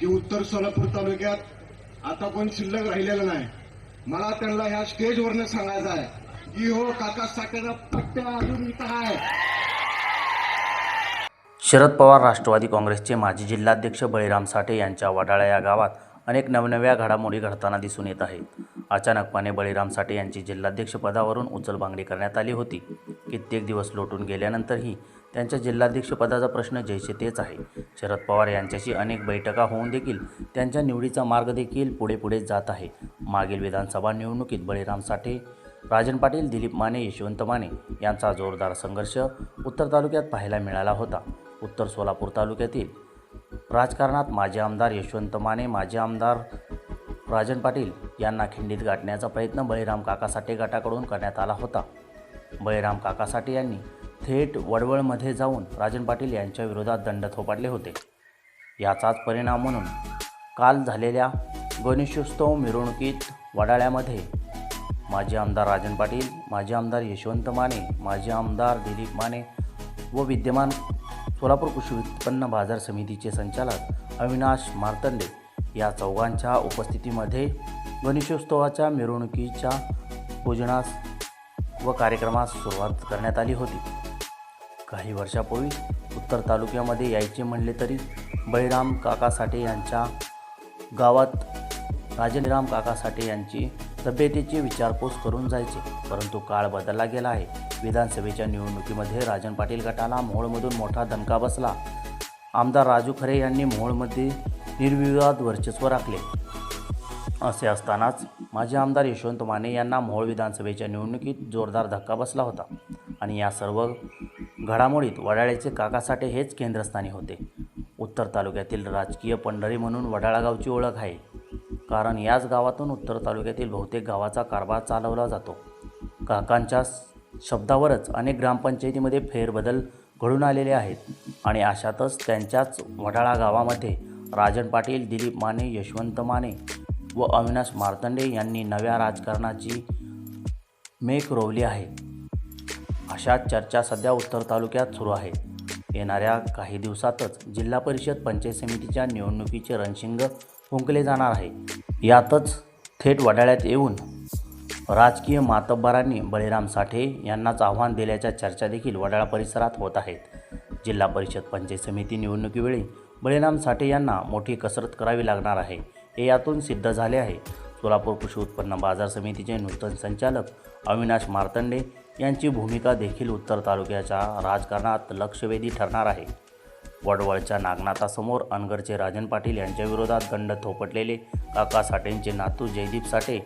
की उत्तर सोलापूर तालुक्यात आता कोण शिल्लक राहिलेलं नाही. मला त्यांना ह्या स्टेजवरनं सांगायचं आहे की हो काका साठेचा पट्ट्या अजून इथं आहे. शरद पवार राष्ट्रवादी काँग्रेसचे माजी जिल्हाध्यक्ष बळीराम साठे यांच्या वडाळा या गावात अनेक नवनव्या घडामोडी घडताना दिसून येत आहेत. अचानकपणे बळीराम साठे यांची जिल्हाध्यक्षपदावरून उचलबांगडी करण्यात आली होती. कित्येक दिवस लोटून गेल्यानंतरही त्यांच्या जिल्हाध्यक्षपदाचा प्रश्न जैसे तेच आहे. शरद पवार यांच्याशी अनेक बैठका होऊन देखील त्यांच्या निवडीचा मार्ग देखील पुढे पुढे जात आहे. मागील विधानसभा निवडणुकीत बळीराम साठे राजन पाटील दिलीप माने यशवंत माने यांचा जोरदार संघर्ष उत्तर तालुक्यात पाहायला मिळाला होता. उत्तर सोलापूर तालुक्यातील राजकारणात माजी आमदार यशवंत माने माजी आमदार राजन पाटील यांना खिंडीत गाठण्याचा प्रयत्न बळीराम काका साठे गटाकडून करण्यात आला होता. बळीराम काका साठे यांनी थेट वडवळमध्ये जाऊन राजन पाटील यांच्या विरोधात दंड थोपाटले होते. याचाच परिणाम म्हणून काल झालेल्या गणेशोत्सव मिरवणुकीत वडाळ्यामध्ये माजी आमदार राजन पाटील माजी आमदार यशवंत माने माजी आमदार दिलीप माने व विद्यमान सोलापूर कृषी उत्पन्न बाजार समितीचे संचालक अविनाश मार्तंडे या चौघांच्या उपस्थितीमध्ये गणेशोत्सवाच्या मिरवणुकीच्या पूजनास व कार्यक्रमास सुरुवात करण्यात आली होती. काही वर्षापूर्वी उत्तर तालुक्यामध्ये यायचे म्हणले तरी बळीराम काका साठे यांच्या गावात राजेराम काका साठे यांची तब्येतीची विचारपूस करून जायचे. परंतु काळ बदलला गेला आहे. विधानसभेच्या निवडणुकीमध्ये राजन पाटील गटाला मोहोळमधून मोठा दणका बसला. आमदार राजू खरे यांनी मोहोळमध्ये निर्विवाद वर्चस्व राखले. असे असतानाच माजी आमदार यशवंत माने यांना मोहोळ विधानसभेच्या निवडणुकीत जोरदार धक्का बसला होता. आणि या सर्व घडामोडीत वडाळ्याचे काकासाठे हेच केंद्रस्थानी होते. उत्तर तालुक्यातील राजकीय पंढरी म्हणून वडाळा गावची ओळख आहे. कारण याच गावातून उत्तर तालुक्यातील बहुतेक गावाचा कारभार चालवला जातो. काकांच्या शब्दावरच अनेक ग्रामपंचायतीमध्ये फेरबदल घडून आलेले आहेत आणि अशातच त्यांच्याच वडाळा गावामध्ये राजन पाटील दिलीप माने यशवंत माने व अविनाश मार्तंडे यांनी नव्या राजकारणाची मेक रोवली आहे. अशा चर्चा सध्या उत्तर तालुक्यात सुरू आहेत येणाऱ्या काही दिवसातच जिल्हा परिषद पंचायत समितीच्या निवडणुकीचे रणशिंग फुंकले जाणार आहे. यातच थेट वडाळ्यात येऊन राजकीय मातब्बरांनी बळीराम साठे यांनाच आव्हान दिल्याच्या चर्चा देखील वडाळा परिसरात होत आहेत. जिल्हा परिषद पंचायत समिती निवडणुकीवेळी बळीराम साठे यांना मोठी कसरत करावी लागणार आहे. हे यातून सिद्ध झाले आहे. सोलापूर कृषी उत्पन्न बाजार समितीचे नूतन संचालक अविनाश मार्तंडे यांची भूमिका देखील उत्तर तालुक्याच्या राजकारणात लक्षवेधी ठरणार आहे. वडवळच्या नागनाथासमोर अनगरचे राजन पाटील यांच्याविरोधात गंड दंड थोपटलेले काका साठेंचे नातू जयदीप साठे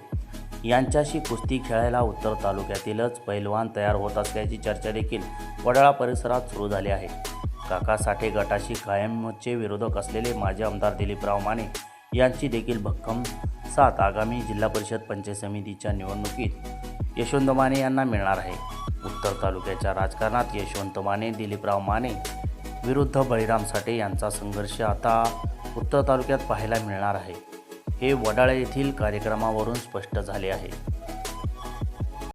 यांच्याशी कुस्ती खेळायला उत्तर तालुक्यातीलच पैलवान तयार होत असल्याची चर्चा देखील वडाळा परिसरात सुरू झाली आहे. काका साठे गटाशी कायमचे विरोधक असलेले माजी आमदार दिलीपराव माने यांची देखील भक्कम साथ आगामी जिल्हा परिषद पंचायत समितीच्या निवडणुकीत यशवंत माने यांना मिळणार आहे. उत्तर तालुक्याच्या राजकारणात यशवंत माने दिलीपराव माने विरुद्ध बळीराम साठे यांचा संघर्ष आता उत्तर तालुक्यात पाहायला मिळणार आहे. हे वडाळे येथील कार्यक्रमावरून स्पष्ट झाले आहे.